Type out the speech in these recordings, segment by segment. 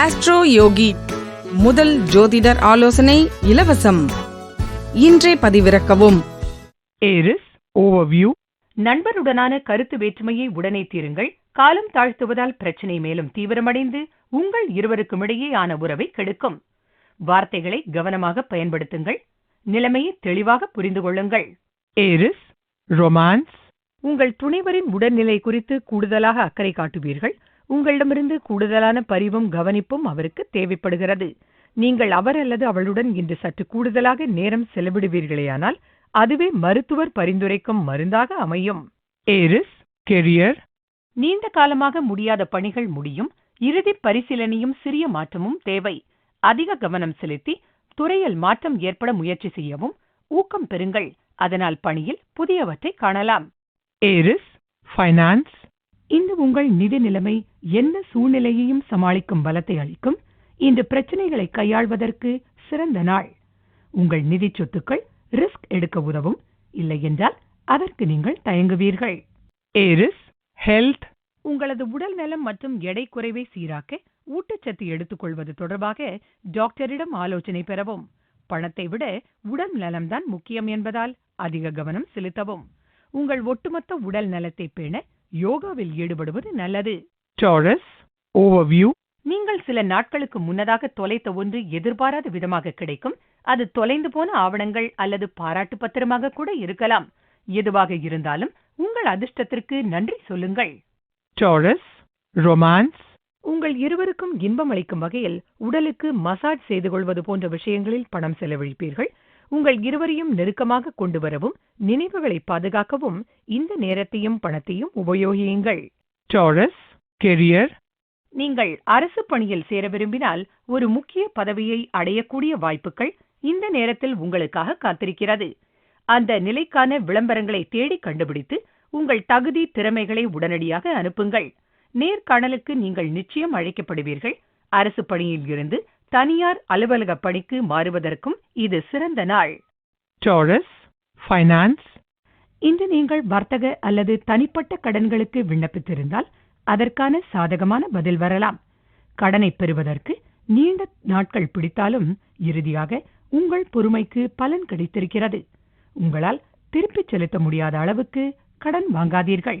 Astro யோகி முதல் ஜோதிடர் ஆலோசனை இலவசம். இன்றே பதிவிறக்கவும். ஏரிஸ் ஓவர்வியூ நண்பருடனான கருத்து வேற்றுமையை உடனே தீருங்கள். காலம் தாழ்த்துவதால் பிரச்சனை மேலும் தீவிரமடைந்து உங்கள் இருவருக்குமிடையேயான உறவை கெடுக்கும். வார்த்தைகளை கவனமாக பயன்படுத்துங்கள். நிலைமையை தெளிவாக புரிந்து கொள்ளுங்கள். ஏரிஸ் ரொமான்ஸ் உங்கள் துணைவரின் உடல்நிலை குறித்து கூடுதலாக அக்கறை காட்டுவீர்கள். உங்களிடமிருந்து கூடுதலான பரிவும் கவனிப்பும் அவருக்கு தேவைப்படுகிறது. நீங்கள் அவர் அல்லது அவளுடன் இன்று சற்று கூடுதலாக நேரம் செலவிடுவீர்களேயானால் அதுவே மருத்துவர் பரிந்துரைக்கும் மருந்தாக அமையும். ஏரிஸ் கெரியர் நீண்ட காலமாக முடியாத பணிகள் முடியும் இறுதி பரிசீலனையும் சிறிய மாற்றமும் தேவை. அதிக கவனம் செலுத்தி துறையில் மாற்றம் ஏற்பட முயற்சி செய்யவும் ஊக்கம் பெறுங்கள். அதனால் பணியில் புதியவற்றை காணலாம். ஏரிஸ் ஃபைனான்ஸ் இன்று உங்கள் நிதி நிலைமை எந்த சூழ்நிலையையும் சமாளிக்கும் பலத்தை அளிக்கும். இன்று பிரச்சனைகளை கையாள்வதற்கு சிறந்த நாள். உங்கள் நிதி சொத்துக்கள் ரிஸ்க் எடுக்க உதவும். இல்லை என்றால் அதற்கு நீங்கள் தயங்குவீர்கள். Aries health. உங்களது உடல் நலம் மற்றும் எடை குறைவை சீராக்க ஊட்டச்சத்து எடுத்துக்கொள்வது தொடர்பாக டாக்டரிடம் ஆலோசனை பெறவும். பணத்தை விட உடல் நலம்தான் முக்கியம் என்பதால் அதிக கவனம் செலுத்தவும். உங்கள் ஒட்டுமொத்த உடல் நலத்தை பேண யோகாவில் ஈடுபடுவது நல்லது. டாரஸ் ஓவர்வியூ நீங்கள் சில நாட்களுக்கு முன்னதாக தொலைத்த ஒன்று எதிர்பாராத விதமாக கிடைக்கும். அது தொலைந்து போன ஆவணங்கள் அல்லது பாராட்டு பத்திரமாக கூட இருக்கலாம். எதுவாக இருந்தாலும் உங்கள் அதிர்ஷ்டத்திற்கு நன்றி சொல்லுங்கள். டாரஸ் ரொமான்ஸ் உங்கள் இருவருக்கும் இன்பம் அளிக்கும் வகையில் உடலுக்கு மசாஜ் செய்து கொள்வது போன்ற விஷயங்களில் பணம் செலவழிப்பீர்கள். உங்கள் இருவரையும் நெருக்கமாக கொண்டு வரவும் நினைவுகளை பாதுகாக்கவும் இந்த நேரத்தையும் பணத்தையும் உபயோகியுங்கள். டாரஸ் கெரியர் நீங்கள் அரசு பணியில் சேர விரும்பினால் ஒரு முக்கிய பதவியை அடையக்கூடிய வாய்ப்புகள் இந்த நேரத்தில் உங்களுக்காக காத்திருக்கிறது. அந்த நிலைக்கான விளம்பரங்களை தேடி கண்டுபிடித்து உங்கள் தகுதி திறமைகளை உடனடியாக அனுப்புங்கள். நேர்காணலுக்கு நீங்கள் நிச்சயம் அழைக்கப்படுவீர்கள். அரசு பணியில் இருந்து தனியார் அலுவலக பணிக்கு மாறுவதற்கும் இது சிறந்த நாள். டாரஸ் ஃபைனான்ஸ் இன்று நீங்கள் வர்த்தக அல்லது தனிப்பட்ட கடன்களுக்கு விண்ணப்பித்திருந்தால் அதற்கான சாதகமான பதில் வரலாம். கடனை பெறுவதற்கு நீண்ட நாட்கள் பிடித்தாலும் இறுதியாக உங்கள் பொறுமைக்கு பலன் கிடைத்திருக்கிறது. உங்களால் திருப்பிச் செலுத்த முடியாத அளவுக்கு கடன் வாங்காதீர்கள்.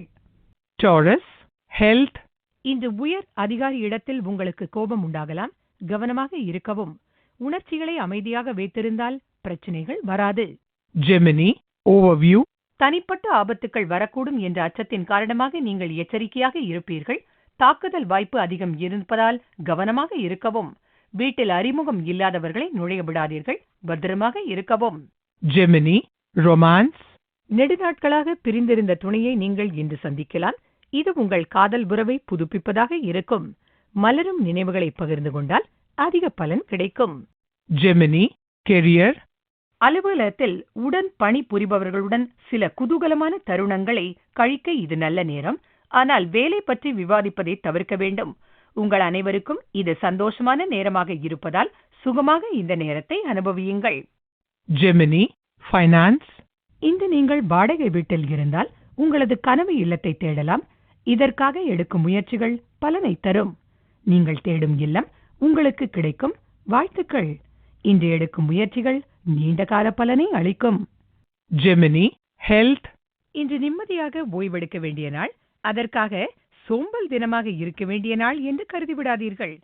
டாரஸ் ஹெல்த் இன்று உயர் அதிகாரி இடத்தில் உங்களுக்கு கோபம் உண்டாகலாம். கவனமாக இருக்கவும் உணர்ச்சிகளை அமைதியாக வைத்திருந்தால் பிரச்சனைகள் வராது. ஜெமினி ஓவர்வியூ தனிப்பட்ட ஆபத்துக்கள் வரக்கூடும் என்ற அச்சத்தின் காரணமாக நீங்கள் எச்சரிக்கையாக இருப்பீர்கள். தாக்குதல் வாய்ப்பு அதிகம் இருப்பதால் கவனமாக இருக்கவும். வீட்டில் அறிமுகம் இல்லாதவர்களை நுழைய விடாதீர்கள். பத்திரமாக இருக்கவும். ஜெமினி ரொமான்ஸ் நெடுநாட்களாக பிரிந்திருந்த துணையை நீங்கள் இன்று சந்திக்கலாம். இது உங்கள் காதல் உறவை புதுப்பிப்பதாக இருக்கும். மலரும் நினைவுகளை பகிர்ந்து கொண்டால் அதிக பலன் கிடைக்கும். ஜெமினி கெரியர் அலுவலகத்தில் உடன் பணி புரிபவர்களுடன் சில குதூகலமான தருணங்களை கழிக்க இது நல்ல நேரம். ஆனால் வேலை பற்றி விவாதிப்பதை தவிர்க்க வேண்டும். உங்கள் அனைவருக்கும் இது சந்தோஷமான நேரமாக இருப்பதால் சுகமாக இந்த நேரத்தை அனுபவியுங்கள். ஜெமினி ஃபைனான்ஸ் இன்று நீங்கள் வாடகை வீட்டில் இருந்தால் உங்களது கனவு இல்லத்தை தேடலாம். இதற்காக எடுக்கும் முயற்சிகள் பலனை தரும். நீங்கள் தேடும் இல்லம் உங்களுக்கு கிடைக்கும். வாழ்த்துக்கள். இன்று எடுக்கும் முயற்சிகள் நீண்டகால பலனை அளிக்கும். ஜெமினி ஹெல்த் இன்று நிம்மதியாக ஓய்வெடுக்க வேண்டிய நாள் அதற்காக சோம்பல் தினமாக இருக்க வேண்டிய நாள் என்று கருதிவிடாதீர்கள்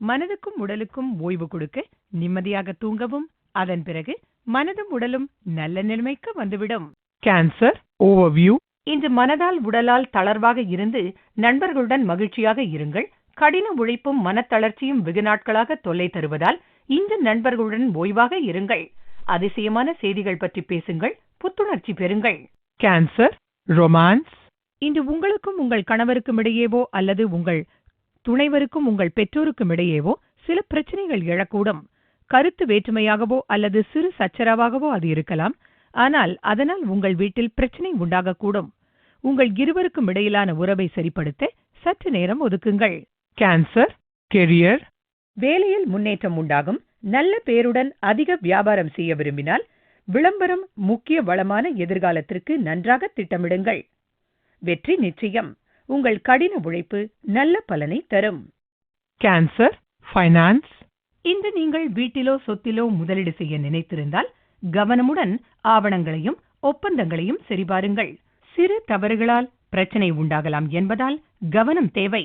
மனதுக்கும் உடலுக்கும் ஓய்வு கொடுக்க நிம்மதியாக தூங்கவும். அதன் பிறகு மனதும் உடலும் நல்ல நிலைமைக்கு வந்துவிடும். கேன்சர் ஓவர்வியூ இன்று மனதால் உடலால் தளர்வாக இருந்து நண்பர்களுடன் மகிழ்ச்சியாக இருங்கள். கடின உழைப்பும் மனத்தளர்ச்சியும் வெகு நாட்களாக தொல்லை தருவதால் இன்று நண்பர்களுடன் ஓய்வாக இருங்கள். அதிசயமான செய்திகள் பற்றி பேசுங்கள். புத்துணர்ச்சி பெறுங்கள். கேன்சர் ரொமான்ஸ் இன்று உங்களுக்கும் உங்கள் கணவருக்கும் இடையேவோ அல்லது உங்கள் துணைவருக்கும் உங்கள் பெற்றோருக்கும் இடையேவோ சில பிரச்சனைகள் எழக்கூடும். கருத்து வேற்றுமையாகவோ அல்லது சிறு சச்சரவாகவோ அது இருக்கலாம். ஆனால் அதனால் உங்கள் வீட்டில் பிரச்சனை உண்டாகக்கூடும். உங்கள் இருவருக்கும் இடையிலான உறவை சரிப்படுத்த சற்று நேரம் ஒதுக்குங்கள். கேன்சர் கெரியர் வேலையில் முன்னேற்றம் உண்டாகும். நல்ல பேருடன் அதிக வியாபாரம் செய்ய விரும்பினால் விளம்பரம் முக்கிய வளமான எதிர்காலத்திற்கு நன்றாக திட்டமிடுங்கள். வெற்றி நிச்சயம். உங்கள் கடின உழைப்பு நல்ல பலனை தரும். கேன்சர் finance, இன்று நீங்கள் வீட்டிலோ சொத்திலோ முதலீடு செய்ய நினைத்திருந்தால் கவனமுடன் ஆவணங்களையும் ஒப்பந்தங்களையும் சரிபாருங்கள். சிறு தவறுகளால் பிரச்சனை உண்டாகலாம் என்பதால் கவனம் தேவை.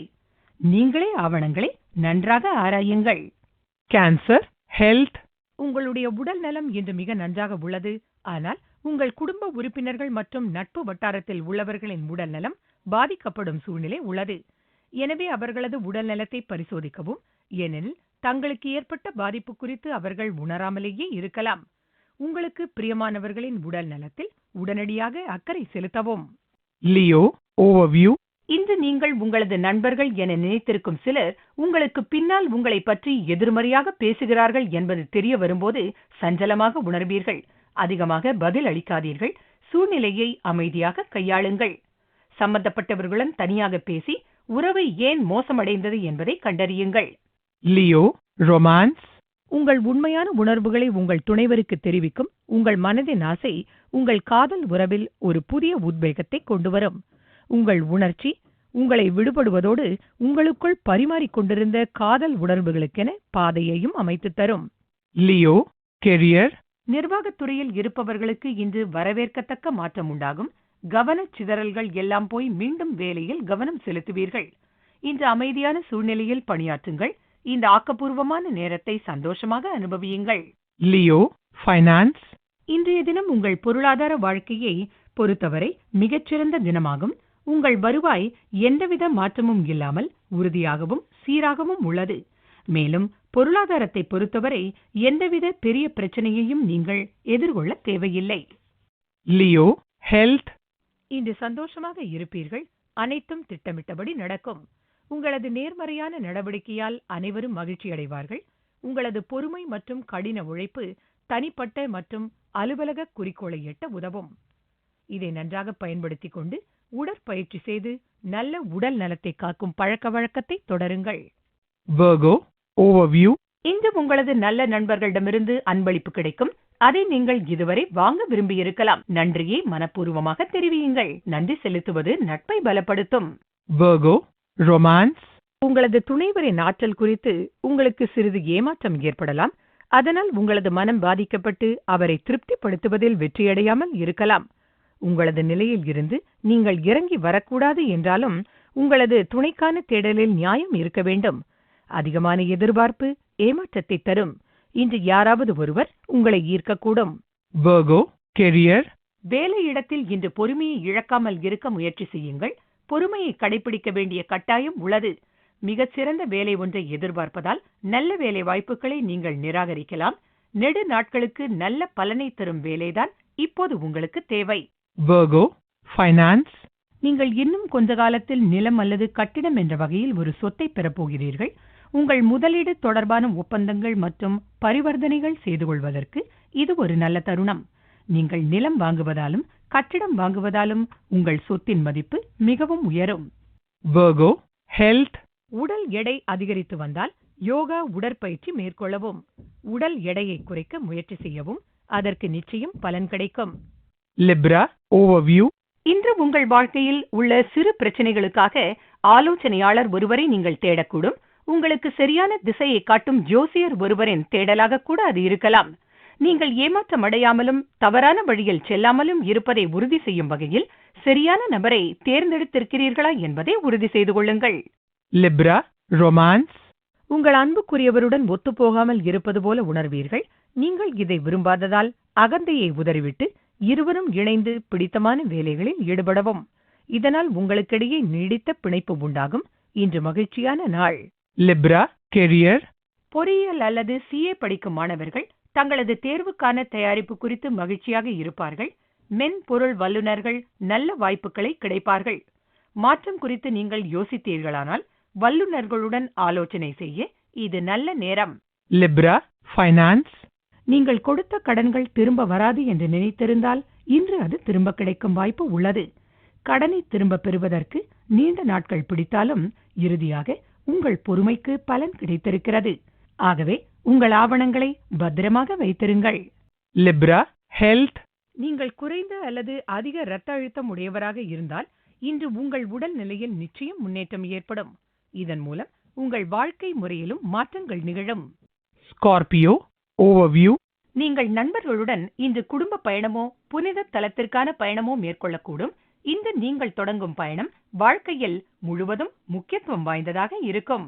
நீங்களே ஆவணங்களை நன்றாக ஆராயுங்கள். Cancer, health, உங்களுடைய உடல் நலம் இன்று மிக நன்றாக உள்ளது. ஆனால் உங்கள் குடும்ப உறுப்பினர்கள் மற்றும் நட்பு வட்டாரத்தில் உள்ளவர்களின் உடல் நலம் பாதிக்கப்படும் சூழ்நிலை உள்ளது. எனவே அவர்களது உடல் நலத்தை பரிசோதிக்கவும். ஏனெனில் தங்களுக்கு ஏற்பட்ட பாதிப்பு குறித்து அவர்கள் உணராமலேயே இருக்கலாம். உங்களுக்கு பிரியமானவர்களின் உடல் நலத்தில் உடனடியாக அக்கறை செலுத்தவும். Leo, overview, இன்று நீங்கள் உங்களது நண்பர்கள் என நினைத்திருக்கும் சிலர் உங்களுக்கு பின்னால் உங்களை பற்றி எதிர்மறையாக பேசுகிறார்கள் என்பது தெரிய வரும்போது சஞ்சலமாக உணர்வீர்கள். அதிகமாக பதில் அளிக்காதீர்கள். சூழ்நிலையை அமைதியாக கையாளுங்கள். சம்பந்தப்பட்டவர்களுடன் தனியாக பேசி உறவை ஏன் மோசமடைந்தது என்பதை கண்டறியுங்கள். Leo, romance, உங்கள் உண்மையான உணர்வுகளை உங்கள் துணைவருக்கு தெரிவிக்கும் உங்கள் மனதின் ஆசை உங்கள் காதல் உறவில் ஒரு புதிய உத்வேகத்தை கொண்டுவரும். உங்கள் உணர்ச்சி உங்களை விடுபடுவதோடு உங்களுக்குள் பரிமாறிக் கொண்டிருந்த காதல் உணர்வுகளுக்கென பாதையையும் அமைத்துத் தரும். Leo, career, நிர்வாகத் துறையில் இருப்பவர்களுக்கு இன்று வரவேற்கத்தக்க மாற்றம் உண்டாகும். கவனச் சிதறல்கள் எல்லாம் போய் மீண்டும் வேலையில் கவனம் செலுத்துவீர்கள். இன்று அமைதியான சூழ்நிலையில் பணியாற்றுங்கள். இந்த ஆக்கப்பூர்வமான நேரத்தை சந்தோஷமாக அனுபவியுங்கள். Leo, finance, இன்றைய தினம் உங்கள் பொருளாதார வாழ்க்கையை பொறுத்தவரை மிகச்சிறந்த தினமாகும். உங்கள் வருவாய் எந்தவித மாற்றமும் இல்லாமல் உறுதியாகவும் சீராகவும் உள்ளது. மேலும் பொருளாதாரத்தை பொறுத்தவரை எந்தவித பெரிய பிரச்சனையையும் நீங்கள் எதிர்கொள்ள தேவையில்லை. Leo, health, இன்று சந்தோஷமாக இருப்பீர்கள். அனைத்தும் திட்டமிட்டபடி நடக்கும். உங்களது நேர்மறையான நடவடிக்கையால் அனைவரும் மகிழ்ச்சி அடைவார்கள் உங்களது பொறுமை மற்றும் கடின உழைப்பு தனிப்பட்ட மற்றும் அலுவலக குறிக்கோளை எட்ட உதவும். இதை நன்றாக பயன்படுத்திக் கொண்டு உடற்பயிற்சி செய்து நல்ல உடல் நலத்தை காக்கும் பழக்க வழக்கத்தை தொடருங்கள். Virgo, overview, இன்று உங்களது நல்ல நண்பர்களிடமிருந்து அன்பளிப்பு கிடைக்கும். அதை நீங்கள் இதுவரை வாங்க விரும்பியிருக்கலாம். நன்றியை மனப்பூர்வமாக தெரிவியுங்கள். நன்றி செலுத்துவது நட்பை பலப்படுத்தும். Virgo, romance, உங்களது துணைவரின் ஆற்றல் குறித்து உங்களுக்கு சிறிது ஏமாற்றம் ஏற்படலாம். அதனால் உங்களது மனம் பாதிக்கப்பட்டு அவரை திருப்திப்படுத்துவதில் வெற்றியடையாமல் இருக்கலாம். உங்களது நிலையில் இருந்து நீங்கள் இறங்கி வரக்கூடாது என்றாலும் உங்களது துணைக்கான தேடலில் நியாயம் இருக்க வேண்டும். அதிகமான எதிர்பார்ப்பு ஏமாற்றத்தை தரும். இன்று யாராவது ஒருவர் உங்களை ஈர்க்கக்கூடும். Virgo, career, வேலையிடத்தில் இன்று பொறுமையை இழக்காமல் இருக்க முயற்சி செய்யுங்கள். பொறுமையை கடைபிடிக்க வேண்டிய கட்டாயம் உள்ளது. மிகச் சிறந்த வேலை ஒன்றை எதிர்பார்ப்பதால் நல்ல வேலை வாய்ப்புகளை நீங்கள் நிராகரிக்கலாம். நெடு நாட்களுக்கு நல்ல பலனை தரும் வேலைதான் இப்போது உங்களுக்கு தேவை. Virgo, finance, நீங்கள் இன்னும் கொஞ்ச காலத்தில் நிலம் அல்லது கட்டிடம் என்ற வகையில் ஒரு சொத்தை பெறப்போகிறீர்கள் உங்கள் முதலீடு தொடர்பான ஒப்பந்தங்கள் மற்றும் பரிவர்த்தனைகள் செய்து கொள்வதற்கு இது ஒரு நல்ல தருணம். நீங்கள் நிலம் வாங்குவதாலும் கட்டிடம் வாங்குவதாலும் உங்கள் சொத்தின் மதிப்பு மிகவும் உயரும். Virgo, health, உடல் எடை அதிகரித்து வந்தால் யோகா உடற்பயிற்சி மேற்கொள்ளவும். உடல் எடையை குறைக்க முயற்சி செய்யவும் அதற்கு நிச்சயம் பலன் கிடைக்கும். Libra, overview, இன்று உங்கள் வாழ்க்கையில் உள்ள சிறு பிரச்சனைகளுக்காக ஆலோசனையாளர் ஒருவரை நீங்கள் தேடக்கூடும். உங்களுக்கு சரியான திசையை காட்டும் ஜோசியர் ஒருவரின் தேடலாக கூட அது இருக்கலாம். நீங்கள் ஏமாற்றம் அடையாமலும் தவறான வழியில் செல்லாமலும் இருப்பதை உறுதி செய்யும் வகையில் சரியான நபரை தேர்ந்தெடுத்திருக்கிறீர்களா என்பதை உறுதி செய்து கொள்ளுங்கள். Libra, romance, உங்கள் அன்புக்குரியவருடன் ஒத்துப்போகாமல் இருப்பது போல உணர்வீர்கள். நீங்கள் இதை விரும்பாததால் அகந்தையை உதறிவிட்டு இருவரும் இணைந்து பிடித்தமான வேலைகளில் ஈடுபடவும். இதனால் உங்களுக்கிடையே நீடித்த பிணைப்பு உண்டாகும். இன்று மகிழ்ச்சியான நாள். Libra, career, பொறியியல் அல்லது சிஏ படிக்கும் மாணவர்கள் தங்களது தேர்வுக்கான தயாரிப்பு குறித்து மகிழ்ச்சியாக இருப்பார்கள். மென்பொருள் வல்லுநர்கள் நல்ல வாய்ப்புகளை கிடைப்பார்கள். மாற்றம் குறித்து நீங்கள் யோசித்தீர்களானால் வல்லுநர்களுடன் ஆலோசனை செய்ய இது நல்ல நேரம். Libra, finance, நீங்கள் கொடுத்த கடன்கள் திரும்ப வராது என்று நினைத்திருந்தால் இன்று அது திரும்ப கிடைக்கும் வாய்ப்பு உள்ளது. கடனை திரும்ப பெறுவதற்கு நீண்ட நாட்கள் பிடித்தாலும் இறுதியாக உங்கள் பொறுமைக்கு பலன் கிடைத்திருக்கிறது. ஆகவே உங்கள் ஆவணங்களை பத்திரமாக வைத்திருங்கள். Libra, health, நீங்கள் குறைந்த அல்லது அதிக இரத்த அழுத்தம் உடையவராக இருந்தால் இன்று உங்கள் உடல் நிலையில் நிச்சயம் முன்னேற்றம் ஏற்படும். இதன் மூலம் உங்கள் வாழ்க்கை முறையிலும் மாற்றங்கள் நிகழும். Scorpio. Overview. நீங்கள் நண்பர்களுடன் இன்று குடும்ப பயணமோ புனித தலத்திற்கான பயணமோ மேற்கொள்ளக்கூடும் இந்த நீங்கள் தொடங்கும் பயணம் வாழ்க்கையில் முழுவதும் முக்கியத்துவம் வாய்ந்ததாக இருக்கும்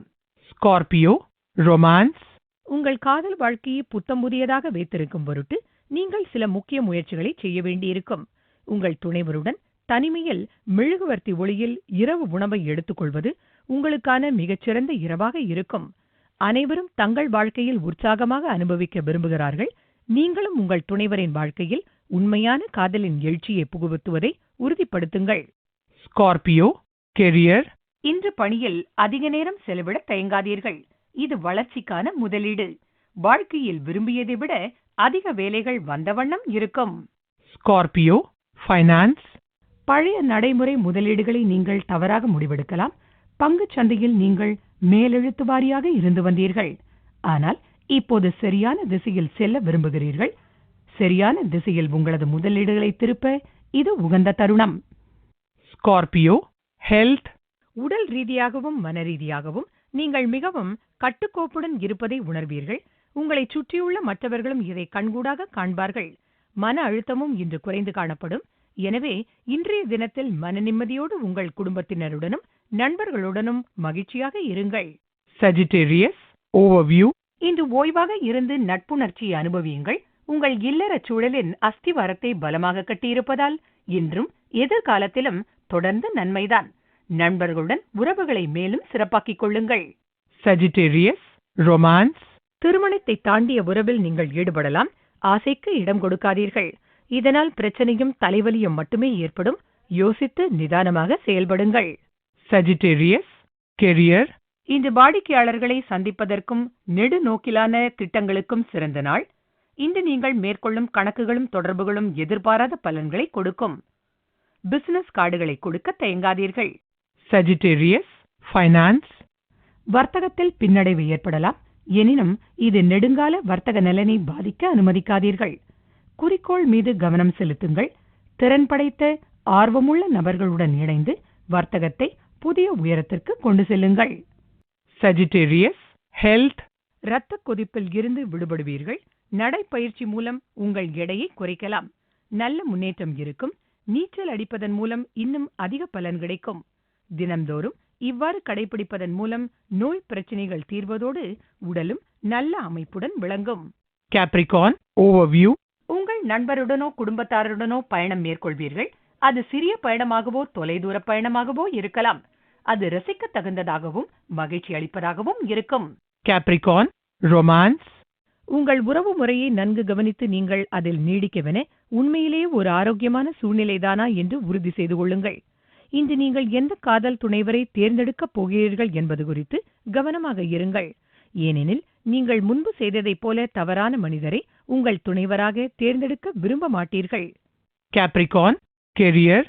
Scorpio. Romance. உங்கள் காதல் வாழ்க்கையை புத்தம் புதியதாக வைத்திருக்கும் பொருட்டு நீங்கள் சில முக்கிய முயற்சிகளை செய்ய வேண்டியிருக்கும் உங்கள் துணைவருடன் தனிமையில் மெழுகுவர்த்தி ஒளியில் இரவு உணவை எடுத்துக்கொள்வது உங்களுக்கான மிகச்சிறந்த இரவாக இருக்கும் அனைவரும் தங்கள் வாழ்க்கையில் உற்சாகமாக அனுபவிக்க விரும்புகிறார்கள் நீங்களும் உங்கள் துணைவரின் வாழ்க்கையில் உண்மையான காதலின் எழுச்சியை புகுத்துவதை உறுதிப்படுத்துங்கள் Scorpio. Career. இன்று பணியில் அதிக நேரம் செலவிட தயங்காதீர்கள் இது வளர்ச்சிக்கான முதலீடு வாழ்க்கையில் விரும்பியதை விட அதிக வேலைகள் வந்த வண்ணம் இருக்கும் Scorpio. Finance. பழைய நடைமுறை முதலீடுகளை நீங்கள் தவறாக முடிவெடுக்கலாம் பங்குச் சந்தையில் நீங்கள் மேலெழுத்து வாரியாக இருந்து வந்தீர்கள். ஆனால் இப்போது சரியான திசையில் செல்ல விரும்புகிறீர்கள். சரியான திசையில் உங்களது முதலீடுகளை திருப்ப இது உகந்த தருணம். Scorpio. Health. உடல் ரீதியாகவும் மன ரீதியாகவும் நீங்கள் மிகவும் கட்டுக்கோப்புடன் இருப்பதை உணர்வீர்கள். உங்களைச் சுற்றியுள்ள மற்றவர்களும் இதை கண்கூடாக காண்பார்கள். மன அழுத்தமும் இன்று குறைந்து காணப்படும். எனவே இன்றைய தினத்தில் மன நிம்மதியோடு உங்கள் குடும்பத்தினருடனும் நண்பர்களுடனும் மகிழ்ச்சியாக இருங்கள் Sagittarius. Overview. இன்று ஓய்வாக இருந்து நட்புணர்ச்சியை அனுபவியுங்கள் உங்கள் இல்லறச் சூழலின் அஸ்திவாரத்தை பலமாக கட்டியிருப்பதால் இன்றும் எதிர்காலத்திலும் தொடர்ந்து நன்மைதான் நண்பர்களுடன் உறவுகளை மேலும் சிறப்பாக்கிக் கொள்ளுங்கள் Sagittarius. Romance. திருமணத்தை தாண்டிய உறவில் நீங்கள் ஈடுபடலாம் ஆசைக்கு இடம் கொடுக்காதீர்கள் இதனால் பிரச்சனையும் தலைவலியும் மட்டுமே ஏற்படும் யோசித்து நிதானமாக செயல்படுங்கள் Sagittarius. Career. இன்று வாடிக்கையாளர்களை சந்திப்பதற்கும் நெடுநோக்கிலான திட்டங்களுக்கும் சிறந்த நாள் இன்று நீங்கள் மேற்கொள்ளும் கணக்குகளும் தொடர்புகளும் எதிர்பாராத பலன்களை கொடுக்கும் பிசினஸ் கார்டுகளை கொடுக்க தயங்காதீர்கள் Sagittarius. Finance. வர்த்தகத்தில் பின்னடைவு ஏற்படலாம் எனினும் இது நெடுங்கால வர்த்தக நலனை பாதிக்க அனுமதிக்காதீர்கள் குறிக்கோள் மீது கவனம் செலுத்துங்கள் திறன் படைத்த ஆர்வமுள்ள நபர்களுடன் இணைந்து வர்த்தகத்தை புதிய உயரத்திற்கு கொண்டு செல்லுங்கள் Sagittarius. Health. இரத்த கொதிப்பில் இருந்து விடுபடுவீர்கள் நடைப்பயிற்சி மூலம் உங்கள் எடையை குறைக்கலாம் நல்ல முன்னேற்றம் இருக்கும் நீச்சல் அடிப்பதன் மூலம் இன்னும் அதிக பலன் கிடைக்கும் தினம்தோறும் இவ்வாறு கடைபிடிப்பதன் மூலம் நோய் பிரச்சனைகள் தீர்வதோடு உடலும் நல்ல அமைப்புடன் விளங்கும் Capricorn. Overview. உங்கள் நண்பருடனோ குடும்பத்தாருடனோ பயணம் மேற்கொள்வீர்கள் அது சிறிய பயணமாகவோ தொலைதூர பயணமாகவோ இருக்கலாம் அது ரசிக்க தகுந்ததாகவும் மகிழ்ச்சி அளிப்பதாகவும் இருக்கும் Capricorn. Romance. உங்கள் உறவு முறையை நன்கு கவனித்து நீங்கள் அதில் நீடிக்கவென உண்மையிலேயே ஒரு ஆரோக்கியமான சூழ்நிலைதானா என்று உறுதி செய்து கொள்ளுங்கள் இன்று நீங்கள் எந்த காதல் துணைவரை தேர்ந்தெடுக்கப் போகிறீர்கள் என்பது குறித்து கவனமாக இருங்கள் ஏனெனில் நீங்கள் முன்பு செய்ததைப் போல தவறான மனிதரை உங்கள் துணைவராக தேர்ந்தெடுக்க விரும்ப மாட்டீர்கள். கேப்ரிகான் கெரியர்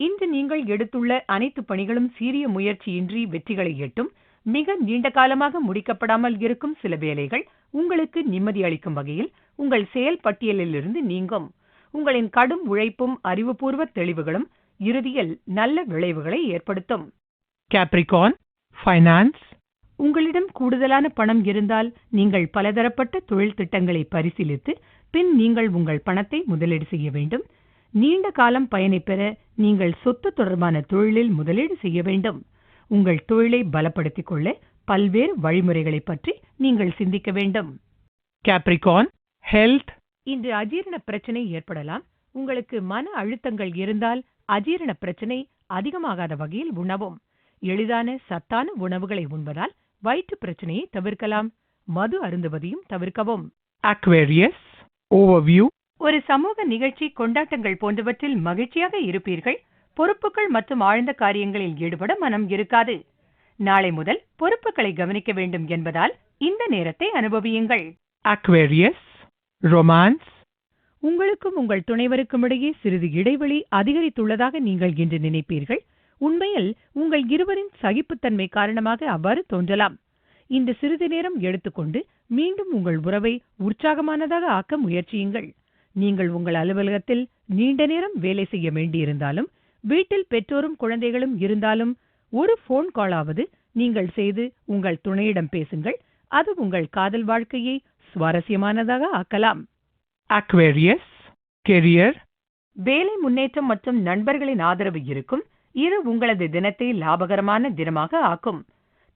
இன்று நீங்கள் எடுத்துள்ள அனைத்து பணிகளும் சீரிய முயற்சியின்றி வெற்றிகளை எட்டும் மிக நீண்ட காலமாக முடிக்கப்படாமல் இருக்கும் சில வேலைகள் உங்களுக்கு நிம்மதி அளிக்கும் வகையில் உங்கள் செயல் பட்டியலிலிருந்து நீங்கும். உங்களின் கடும் உழைப்பும் அறிவுபூர்வ தெளிவுகளும் இறுதியில் நல்ல விளைவுகளை ஏற்படுத்தும். கேப்ரிகான் ஃபைனான்ஸ் உங்களிடம் கூடுதலான பணம் இருந்தால் நீங்கள் பலதரப்பட்ட தொழில் திட்டங்களை பரிசீலித்து பின் நீங்கள் உங்கள் பணத்தை முதலீடு செய்ய வேண்டும் நீண்ட காலம் பயனை பெற நீங்கள் சொத்து தொடர்பான தொழிலில் முதலீடு செய்ய வேண்டும் உங்கள் தொழிலை பலப்படுத்திக் கொள்ள பல்வேறு வழிமுறைகளைப் பற்றி நீங்கள் சிந்திக்க வேண்டும் Capricorn. Health. இன்று அஜீரண பிரச்சனை ஏற்படலாம் உங்களுக்கு மன அழுத்தங்கள் இருந்தால் அஜீரண பிரச்சனை அதிகமாகாத வகையில் உணவும் எளிதான சத்தான உணவுகளை உண்பதால் வயிற்று பிரச்சனையை தவிர்க்கலாம் மது அருந்துவதையும் தவிர்க்கவும் Aquarius. Overview. ஒரு சமூக நிகழ்ச்சி கொண்டாட்டங்கள் போன்றவற்றில் மகிழ்ச்சியாக இருப்பீர்கள் பொறுப்புகள் மற்றும் ஆழ்ந்த காரியங்களில் ஈடுபட மனம் இருக்காது நாளை முதல் பொறுப்புகளை கவனிக்க வேண்டும் என்பதால் இந்த நேரத்தை அனுபவியுங்கள் Aquarius. Romance. உங்களுக்கும் உங்கள் துணைவருக்கும் இடையே சிறிது இடைவெளி அதிகரித்துள்ளதாக நீங்கள் இன்று நினைப்பீர்கள் உண்மையில் உங்கள் இருவரின் சகிப்புத்தன்மை காரணமாக அவ்வாறு தோன்றலாம். இந்த சிறிது நேரம் எடுத்துக்கொண்டு மீண்டும் உங்கள் உறவை உற்சாகமானதாக ஆக்க முயற்சியுங்கள். நீங்கள் உங்கள் அலுவலகத்தில் நீண்ட நேரம் வேலை செய்ய வேண்டியிருந்தாலும் வீட்டில் பெற்றோரும் குழந்தைகளும் இருந்தாலும் ஒரு போன் காலாவது நீங்கள் செய்து உங்கள் துணையிடம் பேசுங்கள். அது உங்கள் காதல் வாழ்க்கையை சுவாரஸ்யமானதாக ஆக்கலாம். Aquarius, career, வேலை முன்னேற்றம் மற்றும் நண்பர்களின் ஆதரவு இருக்கும் இது உங்களது தினத்தை லாபகரமான தினமாக ஆக்கும்.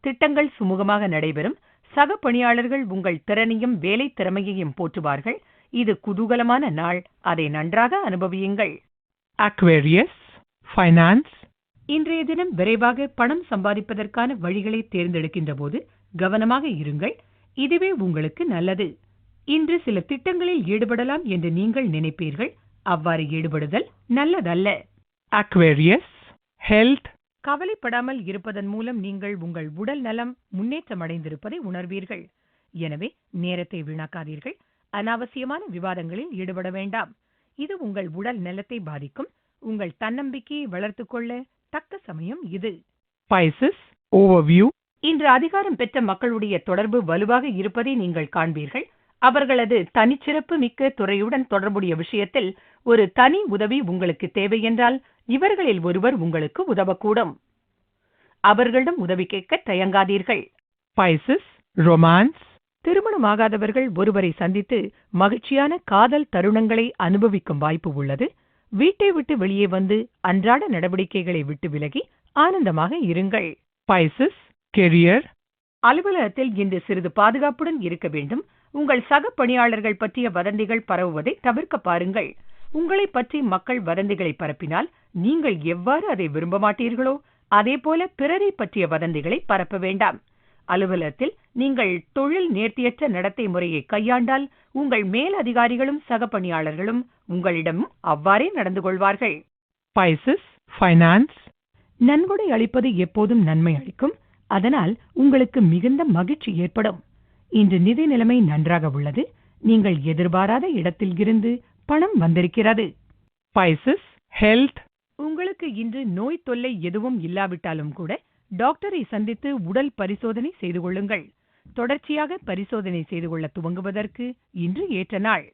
திட்டங்கள் சுமூகமாக நடைபெறும். சக பணியாளர்கள் உங்கள் திறனையும் வேலை திறமையையும் போற்றுவார்கள். இது குதூகலமான நாள். அதை நன்றாக அனுபவியுங்கள். Aquarius, finance, இன்றைய தினம் விரைவாக பணம் சம்பாதிப்பதற்கான வழிகளை தேர்ந்தெடுக்கின்ற போது கவனமாக இருங்கள். இதுவே உங்களுக்கு நல்லது. இன்று சில திட்டங்களில் ஈடுபடலாம் என்று நீங்கள் நினைப்பீர்கள். அவ்வாறு ஈடுபடுதல் நல்லதல்ல. Aquarius, health, கவலைப்படாமல் இருப்பதன் மூலம் நீங்கள் உங்கள் உடல் நலம் முன்னேற்றமடைந்திருப்பதை உணர்வீர்கள். எனவே நேரத்தை வீணாக்காதீர்கள். அனாவசியமான விவாதங்களில் ஈடுபட வேண்டாம். இது உங்கள் உடல் நலத்தை பாதிக்கும். உங்கள் தன்னம்பிக்கையை வளர்த்துக் கொள்ள தக்க சமயம் இது. இன்று அதிகாரம் பெற்ற மக்களுடைய தொடர்பு வலுவாக இருப்பதை நீங்கள் காண்பீர்கள். அவர்களது தனிச்சிறப்பு மிக்க துறையுடன் தொடர்புடைய விஷயத்தில் ஒரு தனி உதவி உங்களுக்கு தேவை என்றால் இவர்களில் ஒருவர் உங்களுக்கு உதவக்கூடும். அவர்களிடம் உதவி கேட்க தயங்காதீர்கள். Pisces, romance, திருமணமாகாதவர்கள் ஒருவரை சந்தித்து மகிழ்ச்சியான காதல் தருணங்களை அனுபவிக்கும் வாய்ப்பு உள்ளது. வீட்டை விட்டு வெளியே வந்து அன்றாட நடவடிக்கைகளை விட்டு விலகி ஆனந்தமாக இருங்கள். Pisces, career, அலுவலகத்தில் இன்று சிறிது பாதுகாப்புடன் இருக்க வேண்டும். உங்கள் சக பணியாளர்கள் பற்றிய வதந்திகள் பரவுவதை தவிர்க்க பாருங்கள். உங்களை பற்றி மக்கள் வதந்திகளை பரப்பினால் நீங்கள் எவ்வாறு அதை விரும்ப மாட்டீர்களோ அதேபோல பிறரை பற்றிய வதந்திகளை பரப்ப வேண்டாம். அலுவலகத்தில் நீங்கள் தொழில் நேர்த்தியற்ற நடத்தை முறையை கையாண்டால் உங்கள் மேல் அதிகாரிகளும் சக பணியாளர்களும் உங்களிடம் அவ்வாறே நடந்து கொள்வார்கள். Pisces, finance, நன்கொடை அளிப்பது எப்போதும் நன்மை அளிக்கும். அதனால் உங்களுக்கு மிகுந்த மகிழ்ச்சி ஏற்படும். இன்று நிதி நிலைமை நன்றாக உள்ளது. நீங்கள் எதிர்பாராத இடத்தில் இருந்து பணம் வந்திருக்கிறது. Pisces, health, உங்களுக்கு இன்று நோய் தொல்லை எதுவும் இல்லாவிட்டாலும் கூட டாக்டரை சந்தித்து உடல் பரிசோதனை செய்து கொள்ளுங்கள். தொடர்ச்சியாக பரிசோதனை செய்து கொள்ள துவங்குவதற்கு இன்று ஏற்ற நாள்.